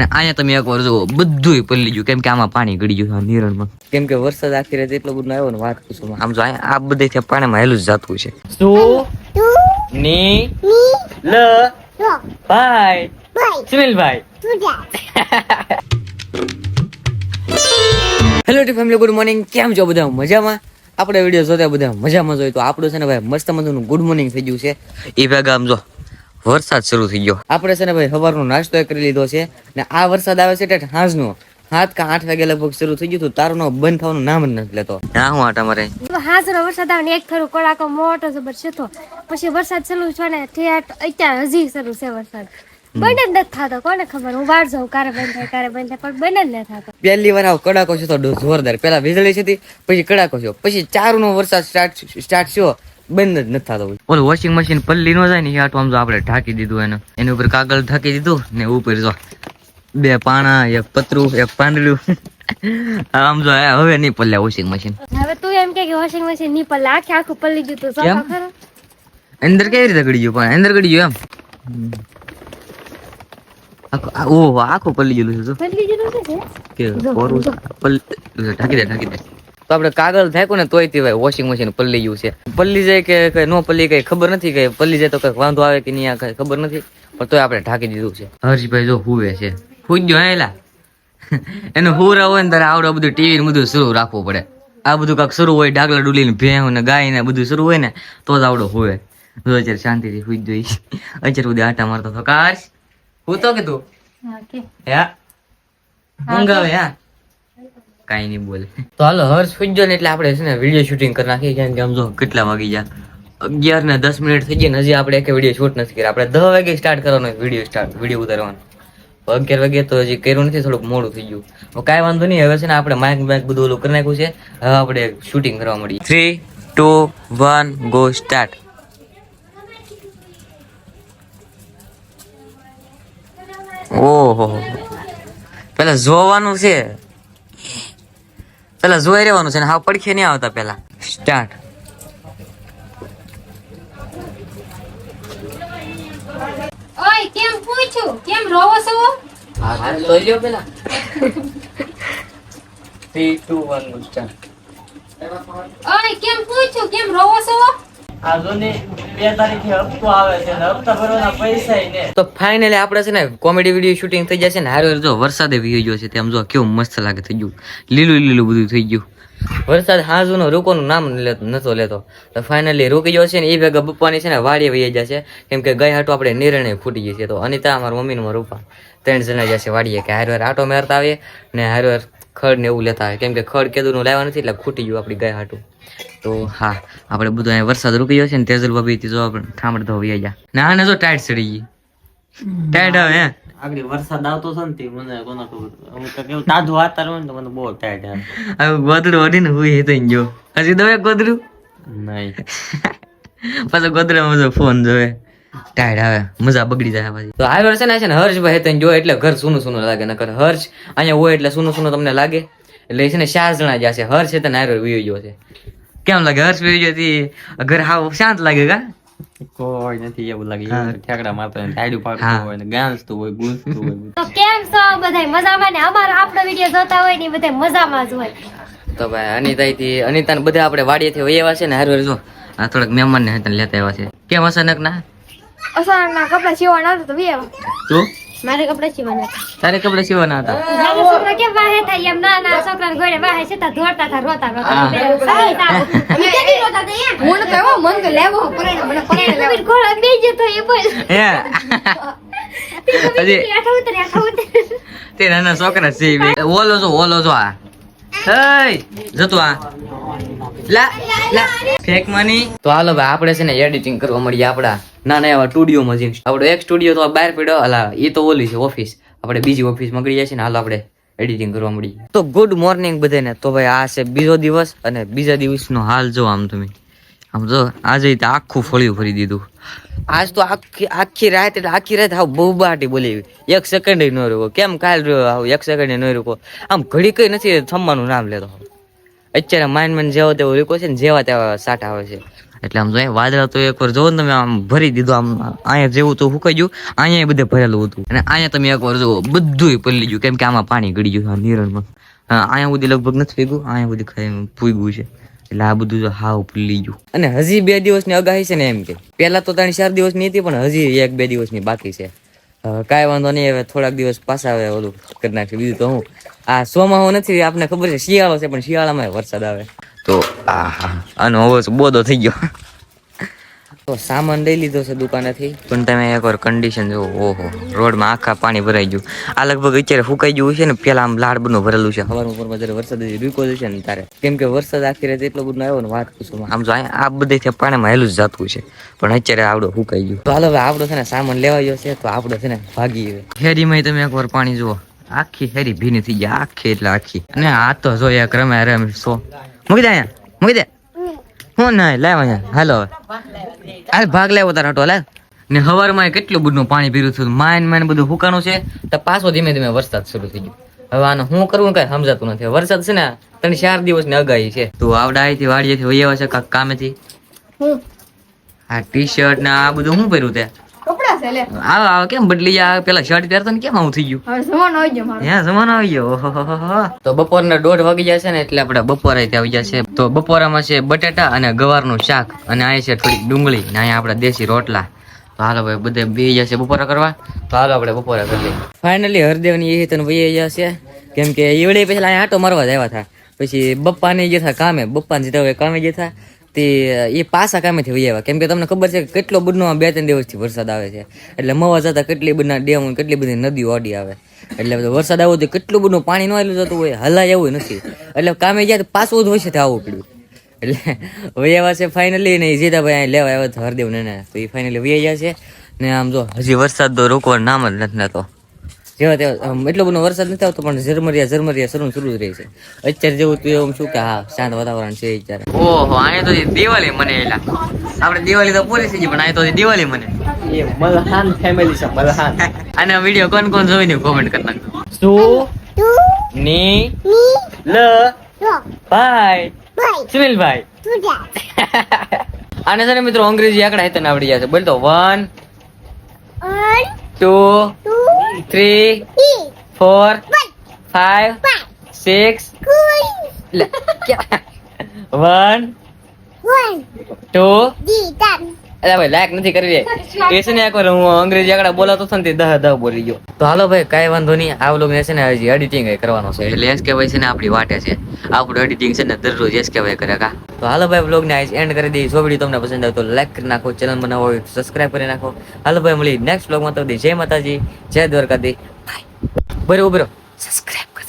અને અહીંયા તમે એક વાર જુઓ બધું પલળી ગયું. કેમ કે આમાં પાણી ગળી ગયું આ નિરણમાં. કેમ કે વરસાદ આખી રાત એટલો બધો આવ્યો ને વાત પૂછો આમ જો આ બધે પાણીમાં હેલું જ જાતું છે. શું ની લ ભાઈ સુનિલભાઈ. Hello T family good morning કેમ છો બધા? મજામાં? આપણે વીડિયો જોતા બધા મજામાં જોઈએ તો આપણું છે ને ભાઈ મસ્ત મજાનું ગુડ મોર્નિંગ થઈ ગયું છે. એ ભેગા આમ જો વરસાદ શરૂ થઈ ગયો. આપણે છે ને ભાઈ સવારનો નાસ્તો કરી લીધો છે ને આ વરસાદ આવે છે એટલે હાંજનો. સાત કે આઠ વાગે લગભગ શરૂ થઈ ગયું હતું. તારું બંધ થવાનું નામ જ નથી લેતો. ના હું આટા મારે. હાજરો વરસાદ આવે ને એક ફેરો કડાકો મોટો જબર છે તો પછી વરસાદ શરૂ છે ને ઠેઠ અત્યારે હજી શરૂ છે વરસાદ. બંને જ નથી થતો કોને ખબર? હું વાર જાઉં કારે બંધ થાય કારે બંધ થાય પણ બંને જ નથી થતો. પહેલી વાર આવો કડાકો છે તો જોરદાર. પેલા વીજળી છે પછી કડાકો છે. પછી ચારનો વરસાદ સ્ટાર્ટ સ્ટાર્ટ થયો. બંધ જ નથી થતો ઓલું વોશિંગ મશીન પલ્લી નો જાય ને એ આટલું આમ જો આપણે ઢાંકી દીધું એને. એની ઉપર કાગળ ઢાંકી દીધું ને ઉપર જો બે પાણા એક પતરું એક પાંદડું. આમ જો હવે નહીં પલ્લે વોશિંગ મશીન હવે તું એમ કે વોશિંગ મશીન નહીં પલ્લે આખે આખું પલ્લી ગયું તું સાફ ખરો અંદર કેવી રીતે ગળી ગયું? પણ અંદર ગળી ગયું એમ. આખું- આખું પલ્લી ગયેલું છે પલ્લી ગયેલું છે કે? કોરું પલ્લી ઢાંકી દે ઢાંકી દે. તો આપણે કાગળ થાય ને તોય તે વોશિંગ મશીન પલ્લી ગયું છે. પલ્લી જાય કે નો પલ્લી કઈ ખબર નથી કે પલ્લી જાય તો કઈ વાંધો આવે કે નહીં કઈ ખબર નથી પણ તોય આપણે ઢાંકી દીધું છે. હર્ષભાઈ જો હુવે છે. હુઈ ગયો એલા. એનું હુરા હોય ને તારે આવડે બધું ટીવી ને બધું શરૂ રાખવું પડે. આ બધું કાંક શરૂ હોય ડાગલા ડુલીને ભેં ને ગાય ને બધું શરૂ હોય ને તો જ આવડો હુવે. જો અત્યારે શાંતિથી હુઈ જોઈ અત્યારે સુધી આટા મારતો હતો. કાશ હું તો કીધું. હા હે ઊંઘ આવે હા. કાઈ નહીં બોલે. તો હાલો, હર્ષ ને એટલે આપણે છે ને વીડિયો શૂટિંગ કરી નાખીએ, કારણ કે આમ કેટલા વાગી ગયા. અગિયાર ને દસ મિનિટ થઈ ગયા હજી આપણે એક વીડિયો શૂટ નથી કર્યા. આપણે દસ વાગે સ્ટાર્ટ કરવાનો વીડિયો સ્ટાર્ટ વીડિયો ઉતારવાનો. અગિયાર વાગે તો હજી કર્યું નથી, થોડુંક મોડું થઈ ગયું. કાંઈ વાંધો નહીં, હવે છે ને આપણે માઇક માઇક બધું ઓલું કરી નાખ્યું છે. હવે આપણે શૂટિંગ કરવા મળીએ three two one go start ઓહો. પેલા જોવાનું છે. પેલા જોઈ રહેવાનું છે ને હા પડખે નહીં આવતા પેલા. સ્ટાર્ટ. ઓય કેમ પૂછ્યું કેમ રોવો છો? તો લ્યો પેલા. થ્રી ટુ વન સ્ટાર્ટ ઓય કેમ પૂછું? કેમ રોવો છો? તો ફાઇનલી આપણે છે ને કોમેડી વીડિયો શૂટિંગ થઈ જશે ને. હારો જો વરસાદે વી ગયો છે તેમ જો કેવું મસ્ત લાગે થઈ ગયું. લીલું લીલું બધું થઈ ગયું. વરસાદ હાજુનો રોકોનું નામ નતો લેતો. તો ફાઇનલી રોકી ગયો છે ને, એ ભેગા બપ્પાની છે ને વાડીએ વહી જશે કેમ કે ગઈ હાટું આપણે નિર્ણય ફૂટી જશે તો અનિતા, અમારા મમ્મીનું રૂપા ત્રણ જણા જશે વાડીએ કે હારવાર આટો મારતા આવીએ ને હારવાર ખડ ને એવું લેતા આવે કેમ કે ખડ કેદુનું લાવ્યા નથી એટલે ખૂટી ગયું આપણી ગાય હાટું. તો હા આપણે બધું અહીંયા વરસાદ રૂકી ગયો છે ને તેજલ ભાભી જો આપણે ઠામડ ધોવી ગયા. ને આને જો ટાઈટ ચડી ગઈ. ટાઈટ આવે હે. આગળ વરસાદ આવતો છે ને તે મને કોનો ખબર. હું તો કેવું તાજું વાતાવરણ હોય ને તો મને બહુ ટાઈટ આવે. હવે ગોદડું હુઈ હેતો જો. હજી દવે ગોદડું? નહીં. પાછો ગોદડામાં જો ફોન જોવે. ટાઈડ આવે મજા બગડી જાય પછી. તો આ વર્ષે છે ને હર્ષભાઈ તને જો એટલે ઘર સૂનું સૂનું લાગે નકર હર્ષ અહીંયા હોય એટલે સૂનું સૂનું તમને લાગે. એટલે છે ને ચાર જણા જશે હર્ષ તને હારો વીયો ગયો છે. કેમ લાગે? હર્ષ વીયો ગયો થી ઘર હાવ શાંત લાગે કા? કોઈ નથી એવું લાગે. ઠેકડા મારતો હોય ટાઈડું. પાડતું હોય ને ગાંસતું હોય ગુંસતું હોય તો કેમ છો બધાય? મજામાં ને? અમારો આપણો વીડિયો જોતા હોય ને ઈ બધાય મજામાં જ હોય. તો ભાઈ અનિતા થી અનિતા ને બધા આપણે વાડીએથી હોય એવા છે ને હારો જો. આ થોડાક મહેમાન ને હતા લેતા આવ્યા છે. કેમ અચાનક ના? અસારના કપડા સીવવાના હતા તો બે. તું મારે કપડા સીવવાના હતા. તારે કપડા સીવાના હતા? છોકરા કેમ વાહે થાય એમ? નાના છોકરાને ઘોડે વાહે છે તા દોડતા તા રોતા રોતા. અમે કેદી રોતા તા યાર મને તો મન કે લેવો પડે ને મને પડે ને ઘોડા બે જતો એ બોલ. હે. હજી આઠા ઉતરે તે નાના છોકરા છે. ઓલો જો ઓલો જો આ. હે જતો આ. તો હાલો ભાઈ, આપણે છે ને એડિટિંગ કરવા મળીએ આપડા નાના એવા સ્ટુડિયોમાં જઈને આપણો એક સ્ટુડિયો તો બહાર પડ્યો, અલા એ તો ઓલી છે ઓફિસ આપણે બીજી ઓફિસ મગડી જાય છે ને, હાલો આપણે એડિટિંગ કરવા મળીએ. તો ગુડ મોર્નિંગ બધાને. તો ભાઈ, આ છે બીજો દિવસ અને બીજા દિવસનો હાલ જો આમ તમે. આમ જો, આજે તો આખું ફળિયું ફરી દીધું. આજ તો આખી આખી રાત, એટલે આખી રાત હાવ બહુ બાટી બોલી એક સેકન્ડ ન રોકો કેમ કાલ રહ્યો આવું એક સેકન્ડ ન રોકો આમ ઘડી કઈ નથી થમવાનું નામ લેતો અત્યારે માઇન માઇન જેવો તેવો રીકો છે ને જેવા તેવા સાટ આવે છે. એટલે આમ જોઈએ વાદળા તો એકવાર જોવો ને તમે, આમ ભરી દીધું, આમ અહીંયા જેવું તો સુકાઈ ગયું, અહીંયા બધે ભરેલું હતું. અને અહીંયા તમે એકવાર જુઓ બધું પલળી ગયું, કેમ કે આમાં પાણી ગળી ગયું નિરણમાં. અહીંયા સુધી લગભગ નથી ભેગું, અહીંયા સુધી પૂગ્યું છે. એટલે આ બધું તો હાવ ભૂલી ગયું. અને હજી બે દિવસની આગાહી છે ને એમ કે, પહેલા તો ત્રણ ચાર દિવસની હતી, પણ હજી એક બે દિવસની બાકી છે. હવે કાંઈ વાંધો નહીં, હવે થોડાક દિવસ પાછા આવે ઓલું કરી નાખશે બીજું તો હું, આ સોમાહો નથી, આપને ખબર છે, શિયાળો છે, પણ શિયાળામાં વરસાદ આવે. તો આ આનો અવાજ બોધો થઈ ગયો. તો સામાન લઈ લીધો છે દુકાનેથી. પણ તમે એકવાર કન્ડિશન જો ઓહો રોડમાં આખા પાણી ભરાઈ ગયું. આ લગભગ અત્યારે ફૂકાઈ ગયું છે ને પેલા આમ લાડ બધું ભરેલું છે. હવાનું પરમાં જ્યારે વરસાદ રૂકો છે ને તારે કેમ કે વરસાદ આખી રાત એટલો બધો આવ્યો ને વાત પૂછું આમ જો આ બધે પાણીમાં હેલું જ જતું છે. પણ અત્યારે આવડો ફૂકાઈ ગયું. તો હાલ હવે આપણો છે ને સામાન લેવા ગયો છે તો આપણે છે ને ભાગી હેરીમાં તમે એકવાર પાણી જુઓ. આખી હેરી ભીની થઈ ગયા આખી એટલે આખી. અને આ તો જો એક રમે રમે સો મૂકી દે અહીંયા મૂકી દે. હું ના લાવ અહીંયા. હાલો. હાલ ભાગ લેવો તારા હટો લાવ ને હવારમાં કેટલું બધું પાણી પીરું થયું માન માન બધું હુકાનું છે? તો પાછો ધીમે ધીમે વરસાદ શરૂ થઈ ગયો. હવે આને શું કરવું કઈ સમજાતું નથી. વરસાદ છે ને ત્રણ ચાર દિવસ ને અગાઈ છે. તું આવડા અહીંથી વાડીએથી આવે છે કાંક કામેથી? આ ટી શર્ટ ને આ બધું શું પહેર્યું તે? કપડા છે લે. આવ આવ કેમ બદલી આ પેલા શર્ટ પહેરતો ને કેમ આવું થઈ ગયું? હવે જવાનો આવી ગયો મારો. ત્યાં જમાનો આવી ગયો. તો બપોરના દોઢ વાગી જશે ને એટલે આપણે બપોરે આવી જશે. તો બપોરામાં છે બટેટા અને ગવારનું શાક. અને આ છે થોડી ડુંગળી. ને અહીંયા આપણા દેશી રોટલા. તો હાલો ભાઈ બધે બે જશે બપોરા કરવા. તો હાલો આપણે બપોરા કરી લઈએ. ફાઇનલી હરદેવની એ તને વહી જશે. કેમ કે એવડે પછી અહીંયા આટો મારવા જ આવ્યા હતા. પછી બપ્પાને જે હતા કામે. બપ્પાને જતા કામે જે હતા તે, એ પાછા કામેથી વહી આવ્યા. કેમ કે તમને ખબર છે કે કેટલો બધો આ બે ત્રણ દિવસથી વરસાદ આવે છે. એટલે મવા જતા કેટલી બધા ડેમ કેટલી બધી નદીઓ અડી આવે. એટલે વરસાદ આવ્યો તો કેટલું બધું પાણી ન આવેલું જતું હોય, હલાય એવું નથી. એટલે કામે ગયા પાછું જ વચ્ચેથી આવવું પડ્યું. એટલે આવ્યા છે ફાઇનલી ને જીતાભાઈ અહીં લેવા આવ્યા હરદેવ ને. તો એ ફાઇનલી વૈયા છે. ને આમ જો હજી વરસાદ તો રોકવા નામ જ નથી લેતો. જેવા તેવા એટલો બધો વરસાદ નથી આવતો પણ ઝરમરિયા ઝરમરિયા શરૂ શરૂ જ રહે છે. અત્યારે જેવું તું એમ શું કે હા શાંત વાતાવરણ છે અત્યારે. ઓહો અહીંયા તો દિવાળી મને એલા. આપણે દિવાળી તો પૂરી થઈ ગઈ પણ અહીંયા તો દિવાળી મને. એ મલહાન ફેમિલી છે મલહાન અને વીડિયો કોણ કોણ જોઈને કોમેન્ટ કરી નાખજો. સુ ની લ ભાઈ સુનિલભાઈ. આને છે ને મિત્રો અંગ્રેજી આંકડા હેતન આવડી જશે બોલ તો one two three four five six one two અરે ભાઈ લાયક નથી કરી દે એ છે ને એકવાર હું અંગ્રેજી આગળ બોલાતો હતો ને તે દહ દહ બોલી ગયો. તો હાલો ભાઈ કાંઈ વાંધો નહીં. આ વ્લોગ ને છે ને હજી એડિટિંગ કરવાનો છે. એટલે એસ કે ભાઈ છે ને આપણી વાટે છે. આપણું એડિટિંગ છે ને દરરોજ એસ કે ભાઈ કરે કા. તો હાલો ભાઈ વ્લોગ ને એન્ડ કરી દઈએ. જો વીડિયો તમને પસંદ આવે તો લાઈક કરી નાખો ચેનલ બનાવો હોય સબસ્ક્રાઇબ કરી નાખો. હાલો ભાઈ મળી નેક્સ્ટ વ્લોગમાં તો જય માતાજી જય દ્વારકાધી બાય બરો બરો સબસ્ક્રાઇબ